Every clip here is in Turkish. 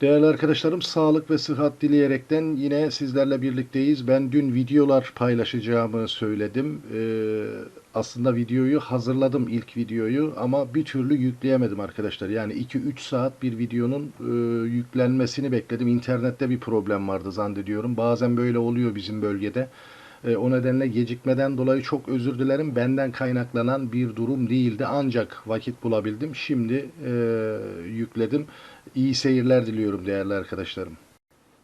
Değerli arkadaşlarım, sağlık ve sıhhat dileyerekten yine sizlerle birlikteyiz. Ben dün videolar paylaşacağımı söyledim. Ee, aslında videoyu hazırladım, ilk videoyu ama bir türlü yükleyemedim arkadaşlar. Yani 2-3 saat bir videonun e, yüklenmesini bekledim. İnternette bir problem vardı zannediyorum. Bazen böyle oluyor bizim bölgede. E, o nedenle gecikmeden dolayı çok özür dilerim. Benden kaynaklanan bir durum değildi. Ancak vakit bulabildim. Şimdi e, yükledim. İyi seyirler diliyorum değerli arkadaşlarım.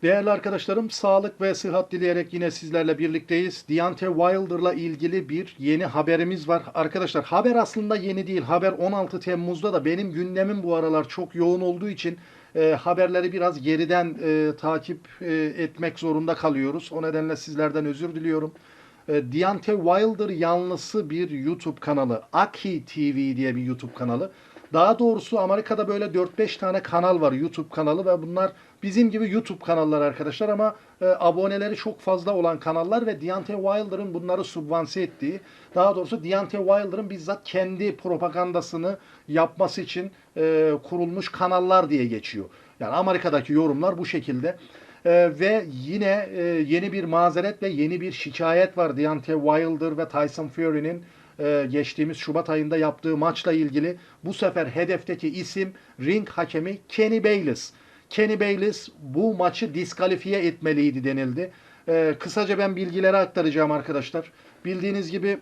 Değerli arkadaşlarım, sağlık ve sıhhat dileyerek yine sizlerle birlikteyiz. Deontay Wilder'la ilgili bir yeni haberimiz var. Arkadaşlar haber aslında yeni değil. Haber 16 Temmuz'da da benim gündemim bu aralar çok yoğun olduğu için e, haberleri biraz geriden e, takip e, etmek zorunda kalıyoruz. O nedenle sizlerden özür diliyorum. E, Deontay Wilder yanlısı bir YouTube kanalı. Aki TV diye bir YouTube kanalı. Daha doğrusu Amerika'da böyle 4-5 tane kanal var YouTube kanalı ve bunlar bizim gibi YouTube kanallar arkadaşlar ama e, aboneleri çok fazla olan kanallar ve Deontay Wilder'ın bunları subvanse ettiği, daha doğrusu Deontay Wilder'ın bizzat kendi propagandasını yapması için e, kurulmuş kanallar diye geçiyor. Yani Amerika'daki yorumlar bu şekilde. Ee, ve yine e, yeni bir mazeret ve yeni bir şikayet var Deontay Wilder ve Tyson Fury'nin e, geçtiğimiz Şubat ayında yaptığı maçla ilgili. Bu sefer hedefteki isim ring hakemi Kenny Bayless. Kenny Bayless bu maçı diskalifiye etmeliydi denildi. E, kısaca ben bilgileri aktaracağım arkadaşlar. Bildiğiniz gibi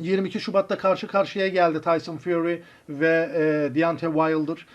22 Şubat'ta karşı karşıya geldi Tyson Fury ve e, Deontay Wilder.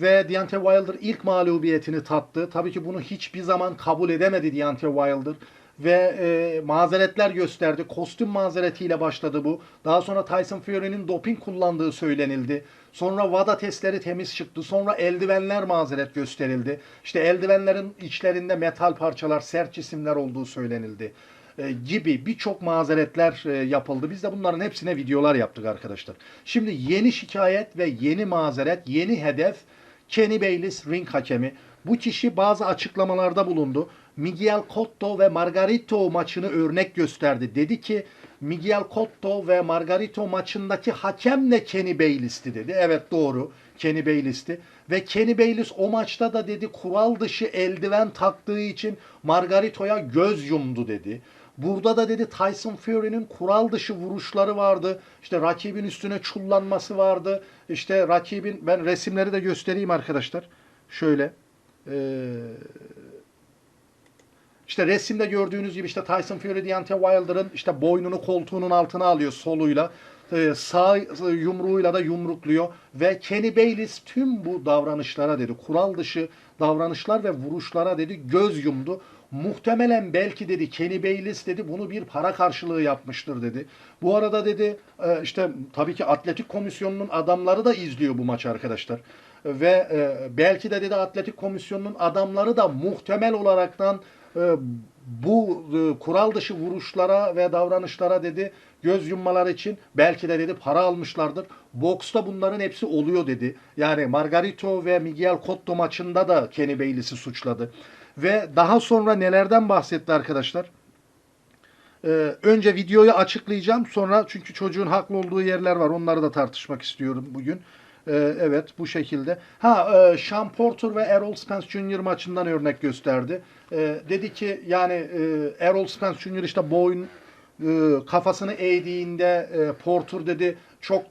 Ve Deontay Wilder ilk mağlubiyetini tattı. Tabii ki bunu hiçbir zaman kabul edemedi Deontay Wilder ve e, mazeretler gösterdi. Kostüm mazeretiyle başladı bu. Daha sonra Tyson Fury'nin doping kullandığı söylenildi. Sonra WADA testleri temiz çıktı. Sonra eldivenler mazeret gösterildi. İşte eldivenlerin içlerinde metal parçalar, sert cisimler olduğu söylenildi e, gibi birçok mazeretler e, yapıldı. Biz de bunların hepsine videolar yaptık arkadaşlar. Şimdi yeni şikayet ve yeni mazeret, yeni hedef Kenny Bayless ring hakemi. Bu kişi bazı açıklamalarda bulundu. Miguel Cotto ve Margarito maçını örnek gösterdi. Dedi ki Miguel Cotto ve Margarito maçındaki hakem de Kenny Bayless'ti dedi. Evet doğru. Kenny Bayless'ti. Ve Kenny Bayless o maçta da dedi kural dışı eldiven taktığı için Margarito'ya göz yumdu dedi. Burada da dedi Tyson Fury'nin kural dışı vuruşları vardı. İşte rakibin üstüne çullanması vardı. İşte rakibin ben resimleri de göstereyim arkadaşlar. Şöyle. Ee, işte resimde gördüğünüz gibi işte Tyson Fury Deontay Wilder'ın işte boynunu koltuğunun altına alıyor soluyla. Ee, sağ yumruğuyla da yumrukluyor ve Kenny Bayless tüm bu davranışlara dedi kural dışı davranışlar ve vuruşlara dedi göz yumdu. Muhtemelen belki dedi Kenny Bayless dedi bunu bir para karşılığı yapmıştır dedi. Bu arada dedi e, işte tabii ki atletik komisyonunun adamları da izliyor bu maçı arkadaşlar. Ve e, belki de dedi atletik komisyonunun adamları da muhtemel olaraktan e, bu kural dışı vuruşlara ve davranışlara dedi göz yummalar için belki de dedi para almışlardır. Boksta bunların hepsi oluyor dedi. Yani Margarito ve Miguel Cotto maçında da Kenny Bayless'i suçladı. Ve daha sonra nelerden bahsetti arkadaşlar? Ee, önce videoyu açıklayacağım. Sonra çünkü çocuğun haklı olduğu yerler var. Onları da tartışmak istiyorum bugün. Ee, evet bu şekilde. Ha e, Sean Porter ve Errol Spence Jr. maçından örnek gösterdi. Ee, dedi ki yani e, Errol Spence Jr. işte boyun e, kafasını eğdiğinde e, Porter dedi çok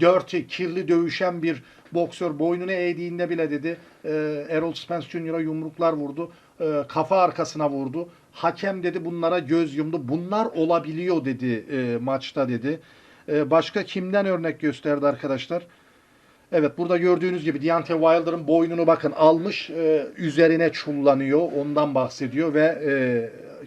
dirty, kirli dövüşen bir boksör boynunu eğdiğinde bile dedi e, Errol Spence Jr.'a yumruklar vurdu. E, kafa arkasına vurdu. Hakem dedi bunlara göz yumdu. Bunlar olabiliyor dedi e, maçta dedi. E, başka kimden örnek gösterdi arkadaşlar? Evet burada gördüğünüz gibi Deontay Wilder'ın boynunu bakın almış e, üzerine çullanıyor ondan bahsediyor ve e,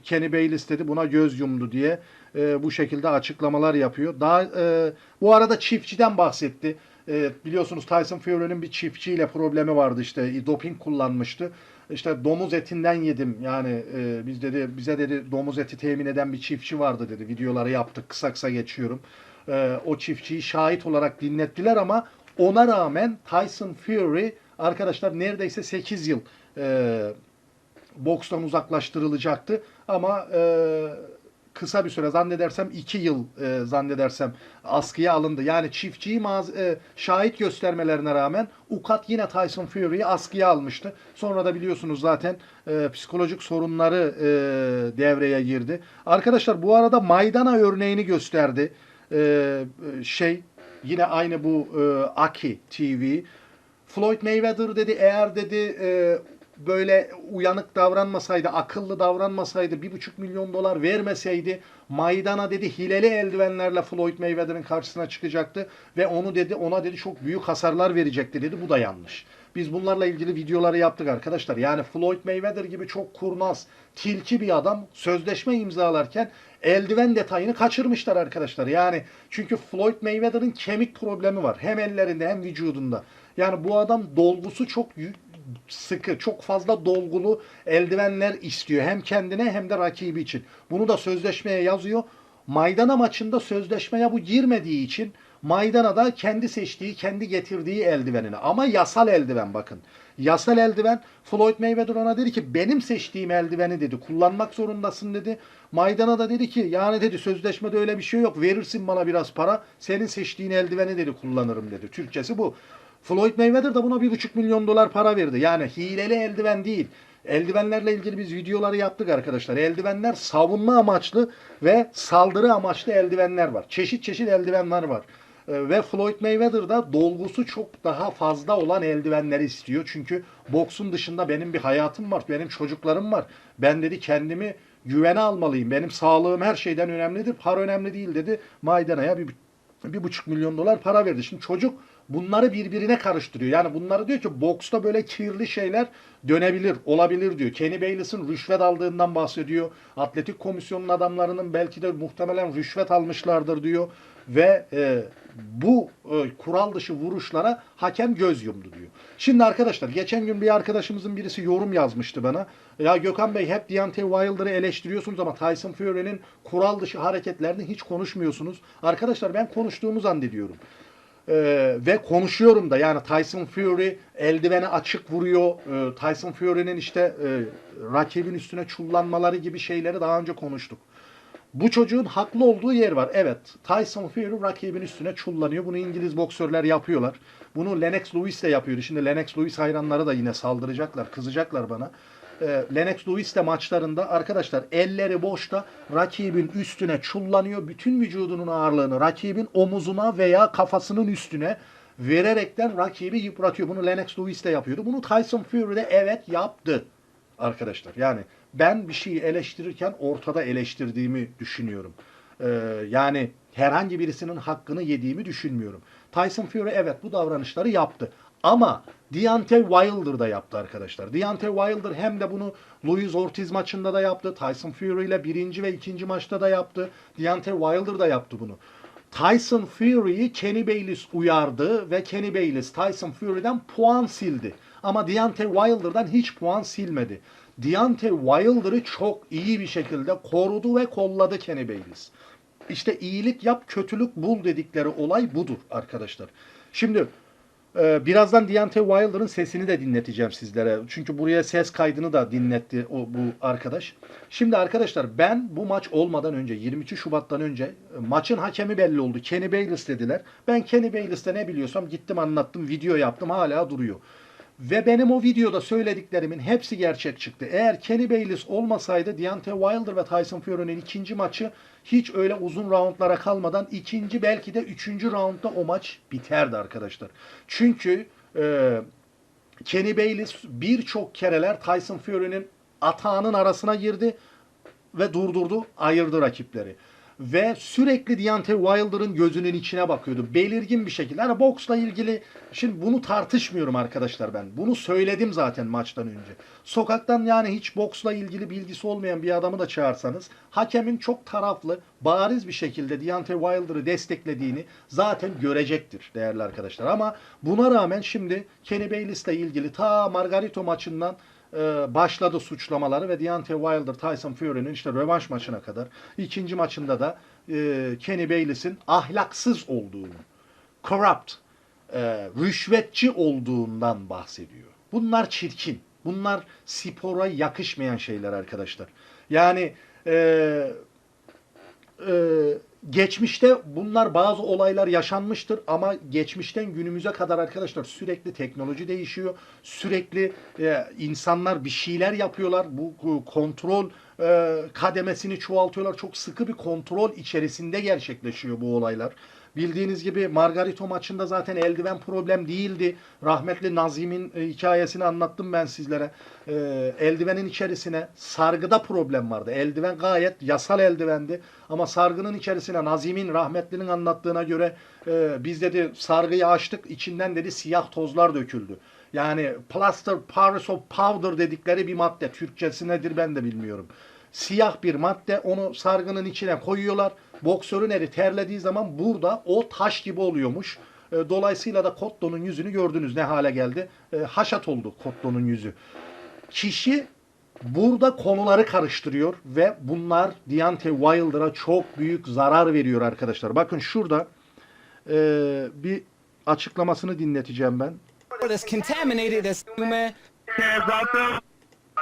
Kenny Bayless dedi buna göz yumdu diye e, bu şekilde açıklamalar yapıyor. Daha e, bu arada çiftçiden bahsetti. E, biliyorsunuz Tyson Fury'nin bir çiftçiyle problemi vardı işte e, doping kullanmıştı. İşte domuz etinden yedim yani e, biz dedi bize dedi domuz eti temin eden bir çiftçi vardı dedi videoları yaptık kısa kısa geçiyorum. E, o çiftçiyi şahit olarak dinlettiler ama ona rağmen Tyson Fury arkadaşlar neredeyse 8 yıl e, bokstan uzaklaştırılacaktı ama e, kısa bir süre zannedersem 2 yıl e, zannedersem askıya alındı. Yani çiftçiyi maz- e, şahit göstermelerine rağmen Ukat yine Tyson Fury'yi askıya almıştı. Sonra da biliyorsunuz zaten e, psikolojik sorunları e, devreye girdi. Arkadaşlar bu arada Maydana örneğini gösterdi. E, e, şey yine aynı bu e, Aki TV. Floyd Mayweather dedi eğer dedi e, böyle uyanık davranmasaydı, akıllı davranmasaydı, bir buçuk milyon dolar vermeseydi Maydana dedi hileli eldivenlerle Floyd Mayweather'ın karşısına çıkacaktı ve onu dedi ona dedi çok büyük hasarlar verecekti dedi. Bu da yanlış. Biz bunlarla ilgili videoları yaptık arkadaşlar. Yani Floyd Mayweather gibi çok kurnaz, tilki bir adam sözleşme imzalarken eldiven detayını kaçırmışlar arkadaşlar. Yani çünkü Floyd Mayweather'ın kemik problemi var. Hem ellerinde hem vücudunda. Yani bu adam dolgusu çok sıkı, çok fazla dolgulu eldivenler istiyor. Hem kendine hem de rakibi için. Bunu da sözleşmeye yazıyor. Maydana maçında sözleşmeye bu girmediği için Maydana da kendi seçtiği, kendi getirdiği eldivenini. Ama yasal eldiven bakın. Yasal eldiven Floyd Mayweather ona dedi ki benim seçtiğim eldiveni dedi kullanmak zorundasın dedi. Maydana da dedi ki yani dedi sözleşmede öyle bir şey yok verirsin bana biraz para senin seçtiğin eldiveni dedi kullanırım dedi. Türkçesi bu. Floyd Mayweather da buna bir buçuk milyon dolar para verdi. Yani hileli eldiven değil. Eldivenlerle ilgili biz videoları yaptık arkadaşlar. Eldivenler savunma amaçlı ve saldırı amaçlı eldivenler var. Çeşit çeşit eldivenler var. Ee, Ve Floyd Mayweather da dolgusu çok daha fazla olan eldivenleri istiyor. Çünkü boksun dışında benim bir hayatım var, benim çocuklarım var. Ben dedi kendimi güvene almalıyım. Benim sağlığım her şeyden önemlidir. Para önemli değil dedi. Maydana'ya bir, bir buçuk milyon dolar para verdi. Şimdi çocuk bunları birbirine karıştırıyor. Yani bunları diyor ki boksta böyle kirli şeyler dönebilir, olabilir diyor. Kenny Bayless'ın rüşvet aldığından bahsediyor. Atletik komisyonun adamlarının belki de muhtemelen rüşvet almışlardır diyor. Ve e, bu e, kural dışı vuruşlara hakem göz yumdu diyor. Şimdi arkadaşlar geçen gün bir arkadaşımızın birisi yorum yazmıştı bana. Ya Gökhan Bey hep Deontay Wilder'ı eleştiriyorsunuz ama Tyson Fury'nin kural dışı hareketlerini hiç konuşmuyorsunuz. Arkadaşlar ben konuştuğumu zannediyorum. Ee, ve konuşuyorum da yani Tyson Fury eldiveni açık vuruyor. Ee, Tyson Fury'nin işte e, rakibin üstüne çullanmaları gibi şeyleri daha önce konuştuk. Bu çocuğun haklı olduğu yer var. Evet Tyson Fury rakibin üstüne çullanıyor. Bunu İngiliz boksörler yapıyorlar. Bunu Lennox Lewis de yapıyordu. Şimdi Lennox Lewis hayranları da yine saldıracaklar, kızacaklar bana. Ee, Lennox Lewis de maçlarında arkadaşlar elleri boşta rakibin üstüne çullanıyor. Bütün vücudunun ağırlığını rakibin omuzuna veya kafasının üstüne vererekten rakibi yıpratıyor. Bunu Lennox Lewis de yapıyordu. Bunu Tyson Fury de evet yaptı arkadaşlar. Yani ben bir şeyi eleştirirken ortada eleştirdiğimi düşünüyorum. Ee, yani herhangi birisinin hakkını yediğimi düşünmüyorum. Tyson Fury evet bu davranışları yaptı. Ama Deontay Wilder da yaptı arkadaşlar. Deontay Wilder hem de bunu Luis Ortiz maçında da yaptı. Tyson Fury ile birinci ve ikinci maçta da yaptı. Deontay Wilder da yaptı bunu. Tyson Fury'yi Kenny Bayless uyardı ve Kenny Bayless Tyson Fury'den puan sildi. Ama Deontay Wilder'dan hiç puan silmedi. Deontay Wilder'ı çok iyi bir şekilde korudu ve kolladı Kenny Bayless. İşte iyilik yap, kötülük bul dedikleri olay budur arkadaşlar. Şimdi ee, birazdan Deontay Wilder'ın sesini de dinleteceğim sizlere. Çünkü buraya ses kaydını da dinletti o bu arkadaş. Şimdi arkadaşlar ben bu maç olmadan önce 22 Şubat'tan önce e, maçın hakemi belli oldu. Kenny Bayless dediler. Ben Kenny Bayless'te ne biliyorsam gittim anlattım, video yaptım hala duruyor. Ve benim o videoda söylediklerimin hepsi gerçek çıktı. Eğer Kenny Bayless olmasaydı Deontay Wilder ve Tyson Fury'nin ikinci maçı hiç öyle uzun roundlara kalmadan ikinci belki de üçüncü roundda o maç biterdi arkadaşlar. Çünkü e, Kenny Bayless birçok kereler Tyson Fury'nin atağının arasına girdi ve durdurdu, ayırdı rakipleri. Ve sürekli Deontay Wilder'ın gözünün içine bakıyordu. Belirgin bir şekilde. Hani boksla ilgili şimdi bunu tartışmıyorum arkadaşlar ben. Bunu söyledim zaten maçtan önce. Sokaktan yani hiç boksla ilgili bilgisi olmayan bir adamı da çağırsanız hakemin çok taraflı, bariz bir şekilde Deontay Wilder'ı desteklediğini zaten görecektir değerli arkadaşlar. Ama buna rağmen şimdi Kenny Bayless'le ilgili ta Margarito maçından başladı suçlamaları ve Deontay Wilder Tyson Fury'nin işte rövanş maçına kadar ikinci maçında da e, Kenny Bayless'in ahlaksız olduğunu, corrupt, e, rüşvetçi olduğundan bahsediyor. Bunlar çirkin. Bunlar spora yakışmayan şeyler arkadaşlar. Yani e, e, geçmişte bunlar bazı olaylar yaşanmıştır ama geçmişten günümüze kadar arkadaşlar sürekli teknoloji değişiyor. Sürekli e, insanlar bir şeyler yapıyorlar. Bu, bu kontrol e, kademesini çoğaltıyorlar. Çok sıkı bir kontrol içerisinde gerçekleşiyor bu olaylar. Bildiğiniz gibi Margarito maçında zaten eldiven problem değildi. Rahmetli Nazim'in e, hikayesini anlattım ben sizlere. E, eldivenin içerisine sargıda problem vardı. Eldiven gayet yasal eldivendi. Ama sargının içerisine Nazim'in rahmetlinin anlattığına göre e, biz dedi sargıyı açtık içinden dedi siyah tozlar döküldü. Yani plaster Paris of powder dedikleri bir madde. Türkçesi nedir ben de bilmiyorum siyah bir madde onu sargının içine koyuyorlar. Boksörün eli terlediği zaman burada o taş gibi oluyormuş. E, Dolayısıyla da Kotto'nun yüzünü gördünüz ne hale geldi. E, Haşat oldu Kotto'nun yüzü. Kişi burada konuları karıştırıyor ve bunlar Deontay Wilder'a çok büyük zarar veriyor arkadaşlar. Bakın şurada e, bir açıklamasını dinleteceğim ben. that's contaminated as man. Cats out there.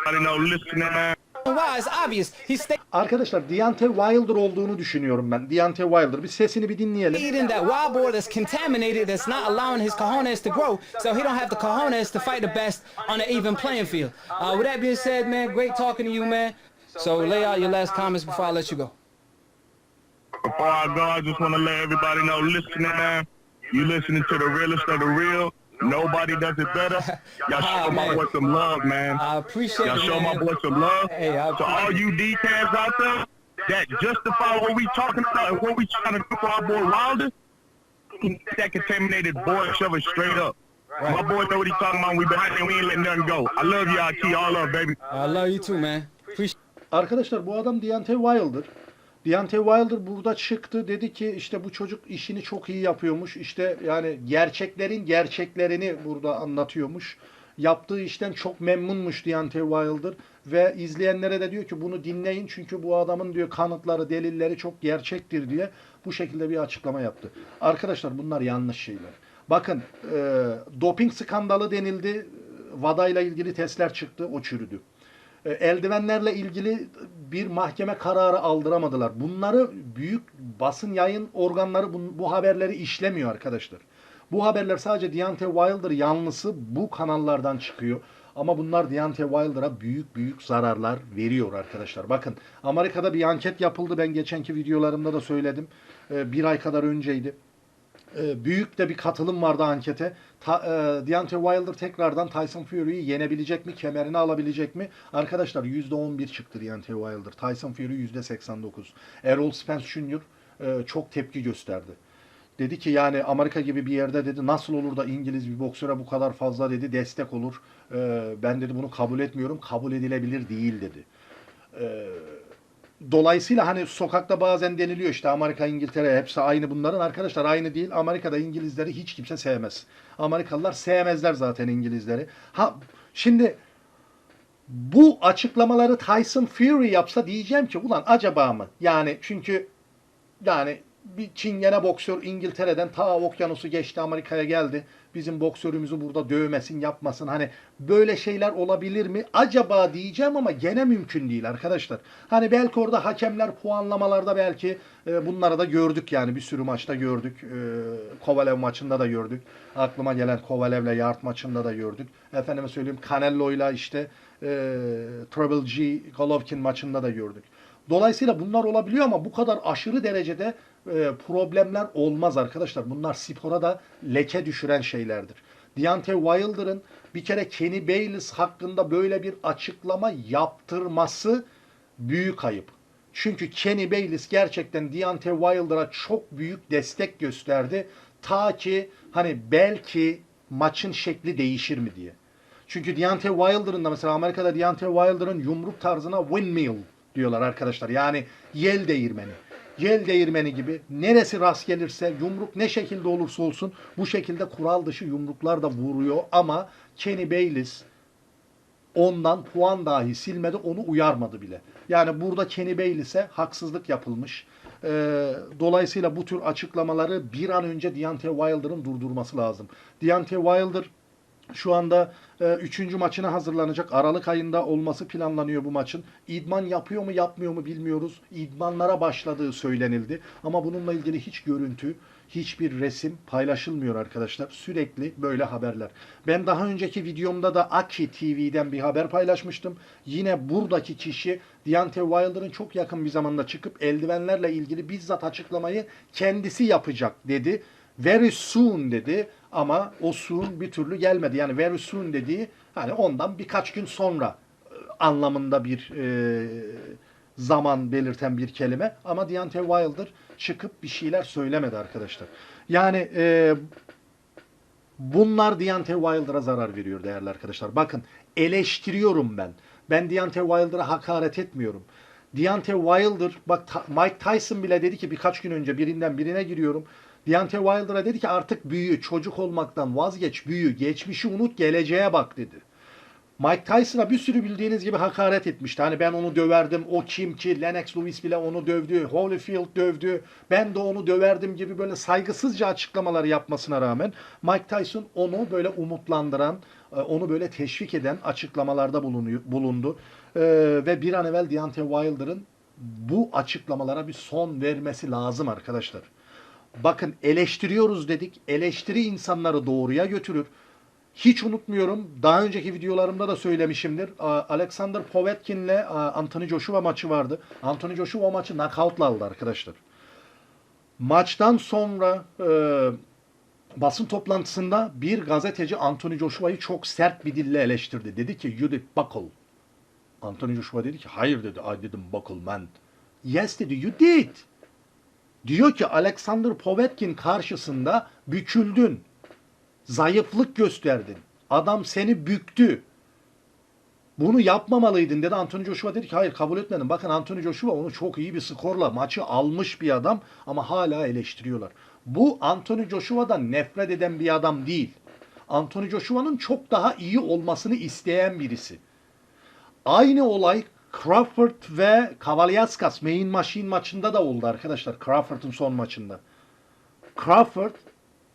I know listening, man. Why? It's obvious. He's Arkadaşlar Deontay Wilder olduğunu düşünüyorum ben. Deontay Wilder. Bir sesini bir dinleyelim. eating that wild boar that's contaminated, that's not allowing his cojones to grow, so he don't have the cojones to fight the best on an even playing field. Uh, with that being said, man, great talking to you, man. So lay out your last comments before I let you go. Before I go, I just want to let everybody know, listening, man. You listening to the realest of the real. Nobody does it better. Y'all show my boy some love, man. I appreciate Y'all it, show my boy some love. Hey, I to all you D-cats out there that justify what we talking about and what we trying to do for our boy Wilder, that contaminated boy shove it straight up. My boy know what he talking about. We behind him. We ain't letting nothing go. I love y'all, T. All love, baby. I love you too, man. Appreciate Arkadaşlar bu adam Deontay Wilder. Deontay Wilder burada çıktı dedi ki işte bu çocuk işini çok iyi yapıyormuş. İşte yani gerçeklerin gerçeklerini burada anlatıyormuş. Yaptığı işten çok memnunmuş Deontay Wilder ve izleyenlere de diyor ki bunu dinleyin çünkü bu adamın diyor kanıtları, delilleri çok gerçektir diye bu şekilde bir açıklama yaptı. Arkadaşlar bunlar yanlış şeyler. Bakın e, doping skandalı denildi. VADA ile ilgili testler çıktı. O çürüdü. E, eldivenlerle ilgili bir mahkeme kararı aldıramadılar. Bunları büyük basın yayın organları bu, bu haberleri işlemiyor arkadaşlar. Bu haberler sadece Deontay Wilder yanlısı bu kanallardan çıkıyor. Ama bunlar Deontay Wilder'a büyük büyük zararlar veriyor arkadaşlar. Bakın Amerika'da bir anket yapıldı. Ben geçenki videolarımda da söyledim. E, bir ay kadar önceydi. E, büyük de bir katılım vardı ankete. Ta, e, Deontay Wilder tekrardan Tyson Fury'yi yenebilecek mi? Kemerini alabilecek mi? Arkadaşlar %11 çıktı Deontay Wilder. Tyson Fury %89. Errol Spence Jr. e, çok tepki gösterdi. Dedi ki yani Amerika gibi bir yerde dedi nasıl olur da İngiliz bir boksöre bu kadar fazla dedi destek olur. E, ben dedi bunu kabul etmiyorum. Kabul edilebilir değil dedi. E, Dolayısıyla hani sokakta bazen deniliyor işte Amerika, İngiltere hepsi aynı bunların. Arkadaşlar aynı değil. Amerika'da İngilizleri hiç kimse sevmez. Amerikalılar sevmezler zaten İngilizleri. Ha şimdi bu açıklamaları Tyson Fury yapsa diyeceğim ki ulan acaba mı? Yani çünkü yani bir çingene boksör İngiltere'den ta okyanusu geçti Amerika'ya geldi. Bizim boksörümüzü burada dövmesin, yapmasın. Hani böyle şeyler olabilir mi? Acaba diyeceğim ama gene mümkün değil arkadaşlar. Hani belki orada hakemler puanlamalarda belki e, bunları da gördük yani bir sürü maçta gördük. E, Kovalev maçında da gördük. Aklıma gelen Kovalev'le Yard maçında da gördük. Efendime söyleyeyim Canelo'yla işte e, Triple G Golovkin maçında da gördük. Dolayısıyla bunlar olabiliyor ama bu kadar aşırı derecede e, problemler olmaz arkadaşlar. Bunlar spora da leke düşüren şeylerdir. Deontay Wilder'ın bir kere Kenny Bayless hakkında böyle bir açıklama yaptırması büyük ayıp. Çünkü Kenny Bayless gerçekten Deontay Wilder'a çok büyük destek gösterdi. Ta ki hani belki maçın şekli değişir mi diye. Çünkü Deontay Wilder'ın da mesela Amerika'da Deontay Wilder'ın yumruk tarzına windmill diyorlar arkadaşlar. Yani yel değirmeni. Yel değirmeni gibi neresi rast gelirse yumruk ne şekilde olursa olsun bu şekilde kural dışı yumruklar da vuruyor ama Kenny Bayless ondan puan dahi silmedi onu uyarmadı bile. Yani burada Kenny Bayless'e haksızlık yapılmış. Ee, dolayısıyla bu tür açıklamaları bir an önce Deontay Wilder'ın durdurması lazım. Deontay Wilder Şu anda e, üçüncü maçına hazırlanacak. Aralık ayında olması planlanıyor bu maçın. İdman yapıyor mu yapmıyor mu bilmiyoruz. İdmanlara başladığı söylenildi. Ama bununla ilgili hiç görüntü, hiçbir resim paylaşılmıyor arkadaşlar. Sürekli böyle haberler. Ben daha önceki videomda da Aki TV'den bir haber paylaşmıştım. Yine buradaki kişi Deontay Wilder'ın çok yakın bir zamanda çıkıp eldivenlerle ilgili bizzat açıklamayı kendisi yapacak dedi. Very soon dedi ama o soon bir türlü gelmedi. Yani very soon dediği hani ondan birkaç gün sonra e, anlamında bir e, zaman belirten bir kelime. Ama Deontay Wilder çıkıp bir şeyler söylemedi arkadaşlar. Yani e, bunlar Deontay Wilder'a zarar veriyor değerli arkadaşlar. Bakın eleştiriyorum ben. Ben Deontay Wilder'a hakaret etmiyorum. Deontay Wilder, bak Mike Tyson bile dedi ki birkaç gün önce birinden birine giriyorum. Deontay Wilder'a dedi ki artık büyü, çocuk olmaktan vazgeç, büyü, geçmişi unut, geleceğe bak dedi. Mike Tyson'a bir sürü bildiğiniz gibi hakaret etmişti. Hani ben onu döverdim, o kim ki, Lennox Lewis bile onu dövdü, Holyfield dövdü, ben de onu döverdim gibi böyle saygısızca açıklamalar yapmasına rağmen Mike Tyson onu böyle umutlandıran, e, onu böyle teşvik eden açıklamalarda bulundu. Ee, ve bir an evvel Deontay Wilder'ın bu açıklamalara bir son vermesi lazım arkadaşlar. Bakın eleştiriyoruz dedik. Eleştiri insanları doğruya götürür. Hiç unutmuyorum. Daha önceki videolarımda da söylemişimdir. Alexander Povetkin'le Anthony Joshua maçı vardı. Anthony Joshua maçı knockout'la aldı arkadaşlar. Maçtan sonra e, basın toplantısında bir gazeteci Anthony Joshua'yı çok sert bir dille eleştirdi. Dedi ki you did buckle. Anthony Joshua dedi ki hayır dedi I didn't buckle man. Yes dedi you did. Diyor ki Alexander Povetkin karşısında büküldün. Zayıflık gösterdin. Adam seni büktü. Bunu yapmamalıydın dedi. Anthony Joshua dedi ki hayır kabul etmedim. Bakın Anthony Joshua onu çok iyi bir skorla maçı almış bir adam ama hala eleştiriyorlar. Bu Anthony Joshua'dan nefret eden bir adam değil. Anthony Joshua'nın çok daha iyi olmasını isteyen birisi. Aynı olay Crawford ve Kavaliaskas Main Machine maçında da oldu arkadaşlar. Crawford'ın son maçında. Crawford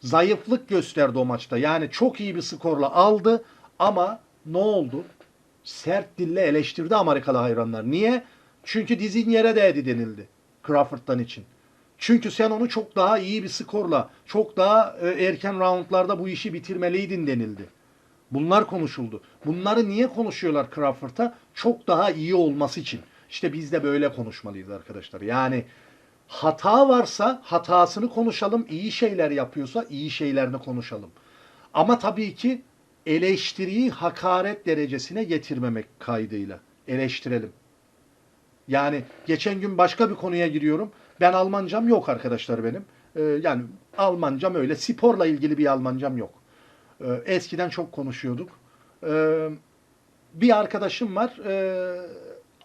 zayıflık gösterdi o maçta. Yani çok iyi bir skorla aldı ama ne oldu? Sert dille eleştirdi Amerikalı hayranlar. Niye? Çünkü dizin yere değdi denildi Crawford'dan için. Çünkü sen onu çok daha iyi bir skorla, çok daha e, erken roundlarda bu işi bitirmeliydin denildi. Bunlar konuşuldu. Bunları niye konuşuyorlar Crawford'a? Çok daha iyi olması için. İşte biz de böyle konuşmalıyız arkadaşlar. Yani hata varsa hatasını konuşalım. İyi şeyler yapıyorsa iyi şeylerini konuşalım. Ama tabii ki eleştiriyi hakaret derecesine getirmemek kaydıyla. Eleştirelim. Yani geçen gün başka bir konuya giriyorum. Ben Almancam yok arkadaşlar benim. Ee, yani Almancam öyle. Sporla ilgili bir Almancam yok. Ee, eskiden çok konuşuyorduk. Ee, bir arkadaşım var. Ee,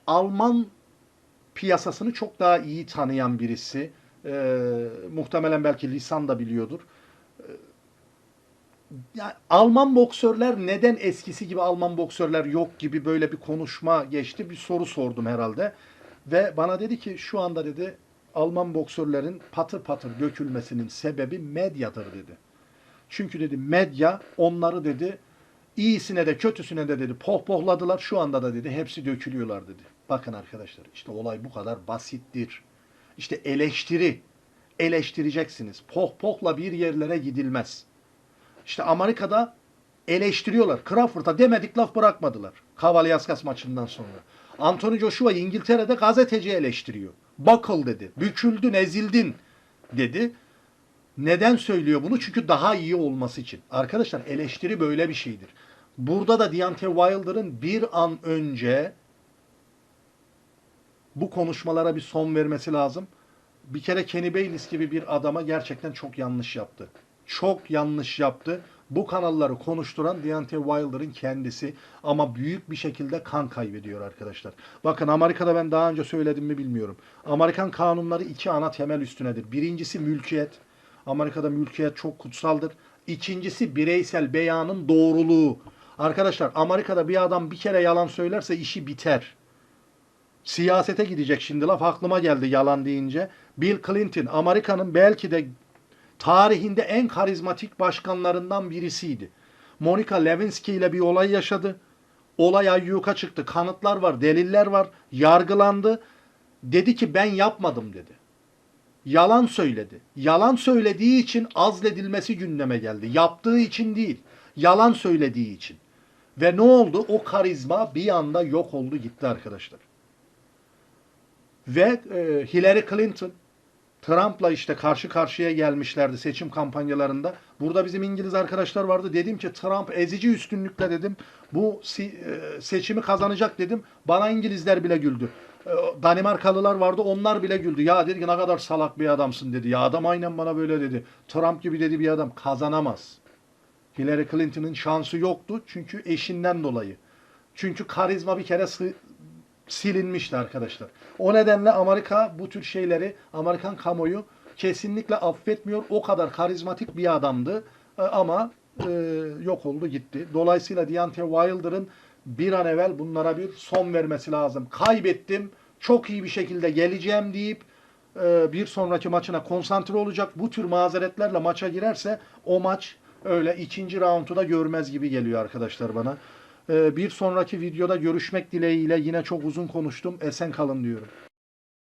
Alman piyasasını çok daha iyi tanıyan birisi. Muhtemelen belki lisan da biliyordur. Ee, ya Alman boksörler neden eskisi gibi Alman boksörler yok gibi böyle bir konuşma geçti. Bir soru sordum herhalde. Ve bana dedi ki şu anda dedi Alman boksörlerin patır patır dökülmesinin sebebi medyadır dedi. Çünkü dedi medya onları dedi iyisine de kötüsüne de dedi pohpohladılar. Şu anda da dedi hepsi dökülüyorlar dedi. Bakın arkadaşlar işte olay bu kadar basittir. İşte eleştiri. Eleştireceksiniz. Pohpohla bir yerlere gidilmez. İşte Amerika'da eleştiriyorlar. Crawford'a demedik laf bırakmadılar. Kavaliaskas maçından sonra. Anthony Joshua İngiltere'de gazeteci eleştiriyor. Buckle dedi. Büküldün, ezildin dedi. Neden söylüyor bunu? Çünkü daha iyi olması için. Arkadaşlar eleştiri böyle bir şeydir. Burada da Deontay Wilder'ın bir an önce bu konuşmalara bir son vermesi lazım. Bir kere Kenny Bayless gibi bir adama gerçekten çok yanlış yaptı. Çok yanlış yaptı. Bu kanalları konuşturan Deontay Wilder'ın kendisi ama büyük bir şekilde kan kaybediyor arkadaşlar. Bakın Amerika'da ben daha önce söyledim mi bilmiyorum. Amerikan kanunları iki ana temel üstünedir. Birincisi mülkiyet. Amerika'da mülkiyet çok kutsaldır. İkincisi bireysel beyanın doğruluğu. Arkadaşlar Amerika'da bir adam bir kere yalan söylerse işi biter. Siyasete gidecek şimdi laf aklıma geldi yalan deyince. Bill Clinton Amerika'nın belki de tarihinde en karizmatik başkanlarından birisiydi. Monica Lewinsky ile bir olay yaşadı. Olay ayyuka çıktı. Kanıtlar var, deliller var. Yargılandı. Dedi ki ben yapmadım dedi. Yalan söyledi. Yalan söylediği için azledilmesi gündeme geldi. Yaptığı için değil. Yalan söylediği için. Ve ne oldu? O karizma bir anda yok oldu gitti arkadaşlar. Ve e, Hillary Clinton Trump'la işte karşı karşıya gelmişlerdi seçim kampanyalarında. Burada bizim İngiliz arkadaşlar vardı. Dedim ki Trump ezici üstünlükle dedim bu e, seçimi kazanacak dedim. Bana İngilizler bile güldü. E, Danimarkalılar vardı onlar bile güldü. Ya dedi ki ne kadar salak bir adamsın dedi. Ya adam aynen bana böyle dedi. Trump gibi dedi bir adam kazanamaz. Hillary Clinton'ın şansı yoktu çünkü eşinden dolayı. Çünkü karizma bir kere silinmişti arkadaşlar. O nedenle Amerika bu tür şeyleri, Amerikan kamuoyu kesinlikle affetmiyor. O kadar karizmatik bir adamdı E, ama e, yok oldu gitti. Dolayısıyla Deontay Wilder'ın bir an evvel bunlara bir son vermesi lazım. Kaybettim, çok iyi bir şekilde geleceğim deyip e, bir sonraki maçına konsantre olacak. Bu tür mazeretlerle maça girerse o maç öyle ikinci roundu da görmez gibi geliyor arkadaşlar bana. E, bir sonraki videoda görüşmek dileğiyle yine çok uzun konuştum. Esen kalın diyorum.